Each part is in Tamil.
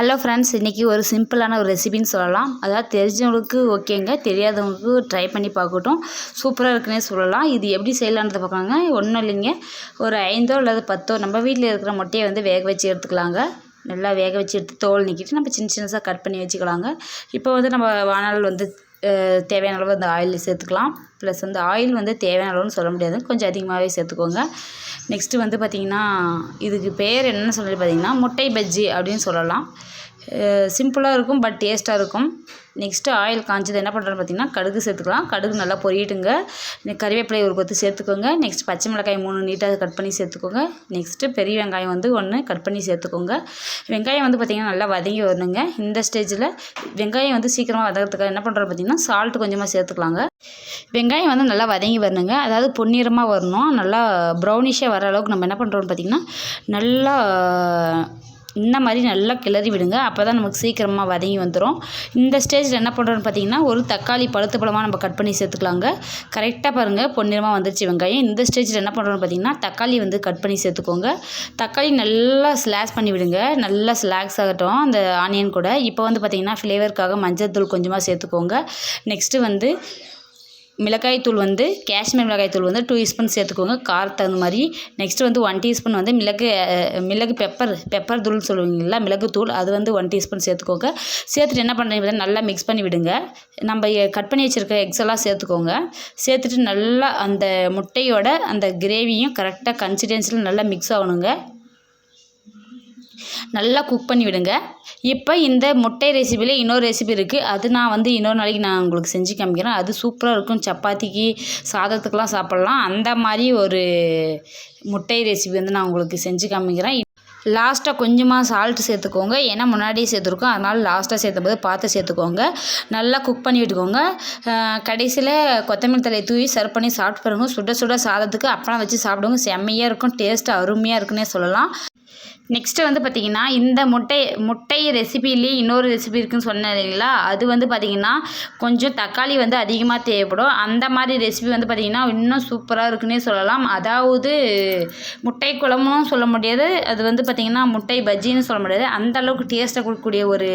ஹலோ ஃப்ரெண்ட்ஸ் இன்றைக்கி ஒரு சிம்பிளான ஒரு ரெசிபின்னு சொல்லலாம். அதாவது தெரிஞ்சவங்களுக்கு ஓகேங்க தெரியாதவங்களுக்கு ட்ரை பண்ணி பார்க்கட்டும். சூப்பராக இருக்குன்னே சொல்லலாம். இது எப்படி செய்யலான்றதை பார்க்கலாங்க. ஒன்றும் இல்லைங்க. ஒரு ஐந்தோ அல்லது பத்தோ நம்ம வீட்டில் இருக்கிற முட்டையை வந்து வேக வச்சு எடுத்துக்கலாங்க. நல்லா வேக வச்சு எடுத்து தோல் நிற்கிட்டு நம்ம சின்ன சின்னதாக கட் பண்ணி வச்சுக்கலாங்க. இப்போ வந்து நம்ம வானல் வந்து தேவையான அளவு அந்த ஆயில் சேர்த்துக்கலாம். ப்ளஸ் வந்து ஆயில் வந்து தேவையான அளவுன்னு சொல்ல முடியாது. கொஞ்சம் அதிகமாகவே சேர்த்துக்கோங்க. நெக்ஸ்ட்டு வந்து பார்த்திங்கன்னா இதுக்கு பேர் என்னன்னு சொல்லி பார்த்தீங்கன்னா முட்டை பஜ்ஜி அப்படின்னு சொல்லலாம். சிம்பிளாக இருக்கும் பட் டேஸ்ட்டாக இருக்கும். நெக்ஸ்ட்டு ஆயில் காஞ்சது என்ன பண்ணுறோன்னு பார்த்தீங்கன்னா கடுகு சேர்த்துக்கலாம். கடுகு நல்லா பொரியட்டுங்க. கறிவேப்பிலை ஒரு கொத்து சேர்த்துக்கோங்க. நெக்ஸ்ட் பச்சை மிளகாய் மூணு நீட்டாக கட் பண்ணி சேர்த்துக்கோங்க. நெக்ஸ்ட்டு பெரிய வெங்காயம் வந்து ஒன்று கட் பண்ணி சேர்த்துக்கோங்க. வெங்காயம் வந்து பார்த்திங்கன்னா நல்லா வதங்கி வரணுங்க. இந்த ஸ்டேஜில் வெங்காயம் வந்து சீக்கிரமாக வதக்கிறதுக்காக என்ன பண்ணுறோம் பார்த்தீங்கன்னா சால்ட் கொஞ்சமாக சேர்த்துக்கலாங்க. வெங்காயம் வந்து நல்லா வதங்கி வரணுங்க. அதாவது பொன்னிறமாக வரணும். நல்லா ப்ரௌனிஷாக வர அளவுக்கு நம்ம என்ன பண்ணுறோம்னு பார்த்திங்கன்னா நல்லா இந்த மாதிரி நல்லா கிளறி விடுங்க. அப்போ தான் நமக்கு சீக்கிரமாக வதங்கி வந்துடும் இந்த ஸ்டேஜில் என்ன பண்ணுறோன்னு பார்த்தீங்கன்னா ஒரு தக்காளி பழுத்த பழமாக நம்ம கட் பண்ணி சேர்த்துக்கலாங்க. கரெக்டாக பாருங்கள் பொன்னிறமாக வந்துருச்சு வெங்காயம். இந்த ஸ்டேஜில் என்ன பண்ணுறோன்னு பார்த்தீங்கன்னா தக்காளி வந்து கட் பண்ணி சேர்த்துக்கோங்க. தக்காளி நல்லா ஸ்லாக்ஸ் பண்ணி விடுங்க. நல்லா ஸ்லாக்ஸ் ஆகட்டும் அந்த ஆனியன் கூட. இப்போ வந்து பார்த்திங்கன்னா ஃப்ளேவருக்காக மஞ்சள் தூள் கொஞ்சமாக சேர்த்துக்கோங்க. நெக்ஸ்ட்டு வந்து மிளகாய்த்தூள் வந்து காஷ்மீர் மிளகாய்த்தூள் வந்து டூ ஸ்பூன் சேர்த்துக்கோங்க. காரத்துக்கு தகுந்த மாதிரி. நெக்ஸ்ட்டு வந்து ஒன் டீஸ்பூன் வந்து மிளகு மிளகு பெப்பர் பெப்பர் தூள் சொல்லுவீங்களா மிளகுத்தூள் அது வந்து ஒன் டீஸ்பூன் சேர்த்துக்கோங்க. சேர்த்துட்டு என்ன பண்ணுறீங்க நல்லா மிக்ஸ் பண்ணி விடுங்க. நம்ம கட் பண்ணி வச்சுருக்க எக்ஸ் எல்லாம் சேர்த்துக்கோங்க. சேர்த்துட்டு நல்லா அந்த முட்டையோட அந்த கிரேவியும் கரெக்டாக கன்சிஸ்டன்சியில் நல்லா மிக்ஸ் ஆகணுங்க. நல்லா குக் பண்ணி விடுங்க. இப்போ இந்த முட்டை ரெசிபியில் இன்னொரு ரெசிபி இருக்குது அது நான் வந்து இன்னொரு நாளைக்கு நான் உங்களுக்கு செஞ்சு காமிக்கிறேன். அது சூப்பராக இருக்கும். சப்பாத்திக்கு சாதத்துக்கெலாம் சாப்பிட்லாம். அந்த மாதிரி ஒரு முட்டை ரெசிபி வந்து நான் உங்களுக்கு செஞ்சு காமிக்கிறேன். லாஸ்ட்டாக கொஞ்சமாக சால்ட்டு சேர்த்துக்கோங்க. ஏன்னா முன்னாடியே சேர்த்துருக்கோம். அதனால் லாஸ்ட்டாக சேர்த்தும்போது பார்த்து சேர்த்துக்கோங்க. நல்லா குக் பண்ணி விட்டுக்கோங்க. கடைசியில் கொத்தமல்லி தலையை தூவி சர்வ் பண்ணி சாப்பிட்டு பாருங்க சுட சுட சாதத்துக்கு அப்பளம் வச்சு சாப்பிடுவோங்க செம்மையாக இருக்கும். டேஸ்ட் அருமையாக இருக்குன்னே சொல்லலாம். நெக்ஸ்ட்டு வந்து பார்த்திங்கன்னா இந்த முட்டை முட்டை ரெசிபிலேயே இன்னொரு ரெசிபி இருக்குதுன்னு சொன்னேன் இல்லைங்களா? அது வந்து பார்த்திங்கன்னா கொஞ்சம் தக்காளி வந்து அதிகமாக தேவைப்படும். அந்த மாதிரி ரெசிபி வந்து பார்த்திங்கன்னா இன்னும் சூப்பராக இருக்குன்னே சொல்லலாம். அதாவது முட்டை குழம்பும் சொல்ல முடியாது. அது வந்து பார்த்திங்கன்னா முட்டை பஜ்ஜின்னு சொல்ல முடியாது. அந்த அளவுக்கு டேஸ்ட்டை கொடுக்கக்கூடிய ஒரு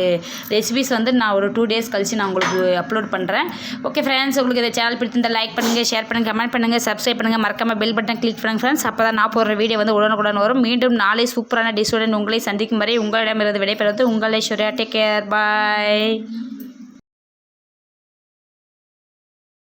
ரெசிபிஸ் வந்து நான் ஒரு டூ டேஸ் கழித்து நான் உங்களுக்கு அப்லோட் பண்ணுறேன் ஓகே ஃப்ரெண்ட்ஸ் உங்களுக்கு இந்த சேனல் பிடித்திருந்த லைக் பண்ணுங்கள் ஷேர் பண்ணுங்கள் கமெண்ட் பண்ணுங்கள் சப்ஸ்கிரைப் பண்ணுங்கள் மறக்காமல் பெல் பட்டன் கிளிக் பண்ணுங்கள் ஃப்ரெண்ட்ஸ் அப்போ தான் நான் போடுற வீடியோ வந்து உடனுக்குடன் வரும். மீண்டும் நாளை சூப்பரான டிஷுடன் உங்களை சந்திக்கும் வரை உங்களிடமிருந்து விடைபெறுவது உங்கள் ஐஸ்வர்யா. Take care bye